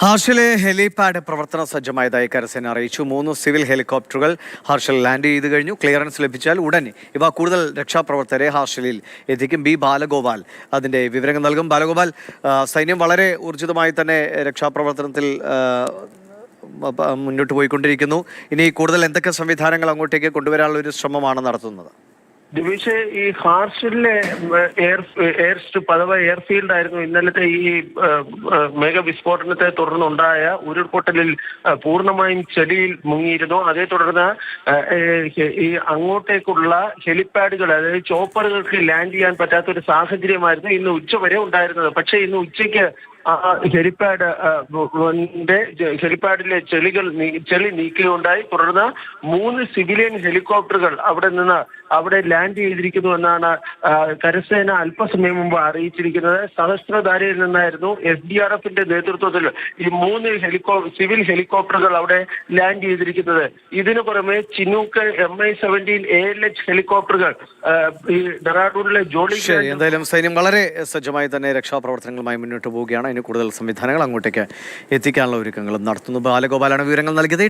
ഹാർഷിലെ helipad പ്രവർത്തന സജ്ജമായതായി കരസേന അറിയിച്ചു. മൂന്ന് സിവിൽ ഹെലികോപ്റ്ററുകൾ ഹാർഷൽ ലാൻഡ് ചെയ്ത് കഴിഞ്ഞു. ക്ലിയറൻസ് ലഭിച്ചാൽ ഉടൻ ഇവ കൂടുതൽ രക്ഷാപ്രവർത്തകരെ ഹാർഷലിൽ എത്തിക്കും. ബി ബാലഗോപാൽ അതിന്റെ വിവരങ്ങൾ നൽകും. ബാലഗോപാൽ സൈന്യം വളരെ ഊർജിതമായി തന്നെ രക്ഷാപ്രവർത്തനത്തിൽ മുന്നോട്ട് പോയിക്കൊണ്ടിരിക്കുന്നു. ഇനി കൂടുതൽ എന്തൊക്കെ സംവിധാനങ്ങൾ അങ്ങോട്ടേക്ക് കൊണ്ടുവരാനുള്ള ഒരു ശ്രമമാണ് നടത്തുന്നത്? ദിവിഷ് ഈ ഹാർഷിലെ എയർ എയർ സ്ട്രിപ്പ് അഥവാ എയർഫീൽഡ് ആയിരുന്നു ഇന്നലത്തെ ഈ മേഘ വിസ്ഫോടനത്തെ തുടർന്നുണ്ടായ ഉരുൾപൊട്ടലിൽ പൂർണമായും ചെടിയിൽ മുങ്ങിയിരുന്നു. അതേ തുടർന്ന് ഈ അങ്ങോട്ടേക്കുള്ള ഹെലിപാഡുകൾ അതായത് ചോപ്പറുകൾക്ക് ലാൻഡ് ചെയ്യാൻ പറ്റാത്ത ഒരു സാഹചര്യമായിരുന്നു ഇന്ന് ഉച്ച വരെ ഉണ്ടായിരുന്നത്. പക്ഷേ ഇന്ന് ഉച്ചയ്ക്ക് ആ ഹെലിപാഡ് ഹെലിപാഡിലെ ചെളികൾ ചെളി നീക്കുകയുണ്ടായി തുടർന്ന് മൂന്ന് സിവിലിയൻ ഹെലികോപ്റ്ററുകൾ അവിടെ നിന്ന് അവിടെ ലാൻഡ് ചെയ്തിരിക്കുന്നു എന്നാണ് കരസേന അല്പസമയം മുമ്പ് അറിയിച്ചിരിക്കുന്നത്. സഹസ്രധാരയിൽ നിന്നായിരുന്നു എസ് ഡി ആർ എഫിന്റെ നേതൃത്വത്തിൽ ഈ മൂന്ന് ഹെലികോ സിവിൽ ഹെലികോപ്റ്ററുകൾ അവിടെ ലാൻഡ് ചെയ്തിരിക്കുന്നത്. ഇതിനു പുറമെ Chinook M I seventeen A L H ഹെലികോപ്റ്ററുകൾ ഈ ഡെറാഡൂണിലെ ജോളി എന്തായാലും സൈന്യം വളരെ സജ്ജമായി തന്നെ രക്ഷാപ്രവർത്തനങ്ങളുമായി മുന്നോട്ട് പോവുകയാണ്. കൂടുതൽ സംവിധാനങ്ങൾ അങ്ങോട്ടേക്ക് എത്തിക്കാനുള്ള ഒരുക്കങ്ങളും നടത്തുന്നു. ബാലഗോപാലാണ് വിവരങ്ങൾ നൽകിയത്.